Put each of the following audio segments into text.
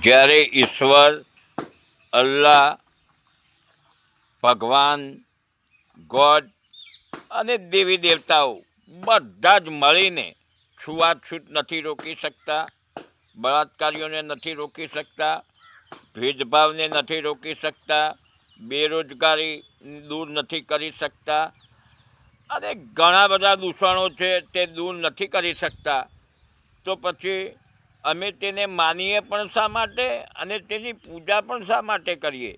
જ્યારે ઈશ્વર, અલ્લાહ, ભગવાન, ગોડ અને દેવી દેવતાઓ બધા જ મળીને છૂવાછૂત નથી રોકી શકતા, બળાત્કારીઓને નથી રોકી શકતા, ભેદભાવને નથી રોકી શકતા, બેરોજગારી દૂર નથી કરી શકતા અને ઘણા બધા દૂષણો છે તે દૂર નથી કરી શકતા. તો પછી અમે તેને માનીએ પણ શા માટે અને તેની પૂજા પણ શા માટે કરીએ?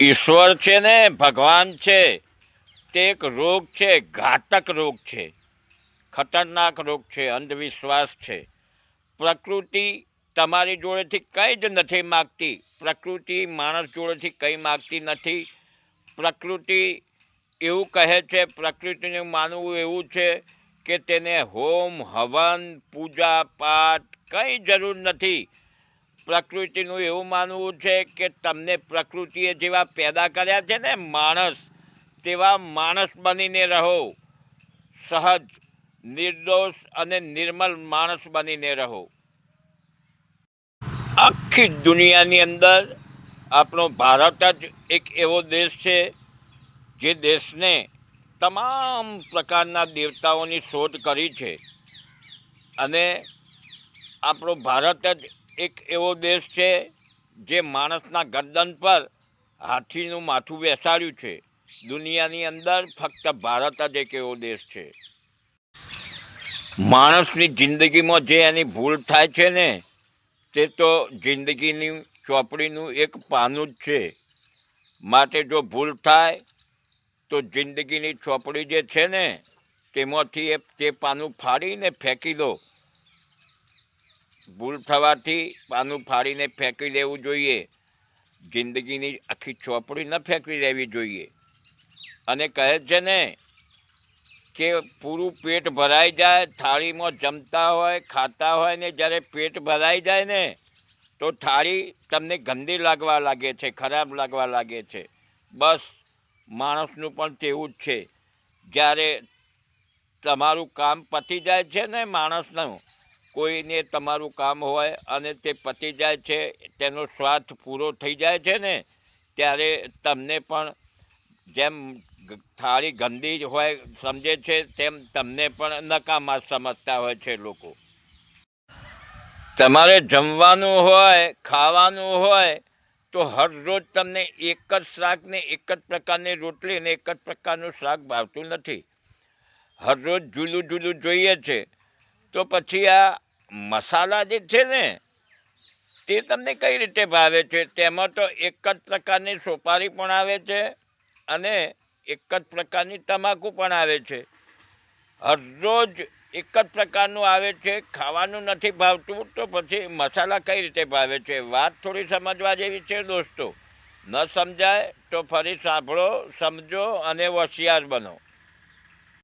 ઈશ્વર છે ને, ભગવાન છે. તે એક રોગ છે, ઘાતક રોગ છે. ખતરનાક રોગ છે, અંધવિશ્વાસ છે. પ્રકૃતિ તમારી જોડેથી કંઈ જ નથી માગતી. પ્રકૃતિ માણસ જોડેથી કંઈ માગતી નથી. પ્રકૃતિ એવું કહે છે, પ્રકૃતિનું માનવું એવું છે કે તેને હોમ, હવન, પૂજા પાઠ કંઈ જરૂર નથી. પ્રકૃતિનું એવું માનવું છે કે તમને પ્રકૃતિએ જેવા પેદા કર્યા છે ને માણસ, તેવા માણસ બનીને રહો. સહજ, નિર્દોષ અને નિર્મલ માણસ બનીને રહો. આખી દુનિયાની અંદર આપણો ભારત જ એક એવો દેશ છે, જે દેશને તમામ પ્રકારના દેવતાઓની શોધ કરી છે. અને આપણો ભારત જ એક એવો દેશ છે જે માણસના ગરદન પર હાથીનું માથું બેસાડ્યું છે. દુનિયાની અંદર ફક્ત ભારત જ એક એવો દેશ છે. માણસની જિંદગીમાં જે એની ભૂલ થાય છે ને, તે તો જિંદગીની ચોપડીનું એક પાનું જ છે. માટે જો ભૂલ થાય તો જિંદગીની ચોપડી જે છે ને, તેમાંથી એ તે પાનું ફાડીને ફેંકી દો. ભૂલ થવાથી પાનું ફાડીને ફેંકી દેવું જોઈએ. જિંદગીની આખી ચોપડી ન ફેંકી દેવી જોઈએ. અને કહે છે ને કે પૂરું પેટ ભરાઈ જાય, થાળીમાં જમતા હોય, ખાતા હોય ને જ્યારે પેટ ભરાઈ જાય ને, તો થાળી તમને ગંદી લાગવા લાગે છે, ખરાબ લાગવા લાગે છે. બસ માણસનું પણ તેવું જ છે. જ્યારે તમારું કામ પતી જાય છે ને માણસનું, કોઈને તમારું કામ હોય અને તે પતી જાય છે, તેનો સ્વાર્થ પૂરો થઈ જાય છે ને, ત્યારે તમને પણ જેમ થાળી ગંદી હોય સમજે છે, તેમ તમને પણ નકામા સમજતા હોય છે લોકો. તમારે જમવાનું હોય, ખાવાનું હોય તો હરરોજ તમને એક જ શાક ને એક જ પ્રકારની રોટલી અને એક જ પ્રકારનું શાક ભાવતું નથી. હરરોજ જુલું જુદું જોઈએ છે. તો પછી આ મસાલા જે છે ને, તે તમને કઈ રીતે ભાવે છે? તેમાં તો એક જ પ્રકારની સોપારી પણ આવે છે અને એક જ પ્રકારની તમાકુ પણ આવે છે. હરરોજ એક જ પ્રકારનું આવે છે, ખાવાનું નથી ભાવતું, તો પછી મસાલા કઈ રીતે ભાવે છે? વાત થોડી સમજવા જેવી છે દોસ્તો. ન સમજાય તો ફરી સાંભળો, સમજો અને હોશિયાર બનો.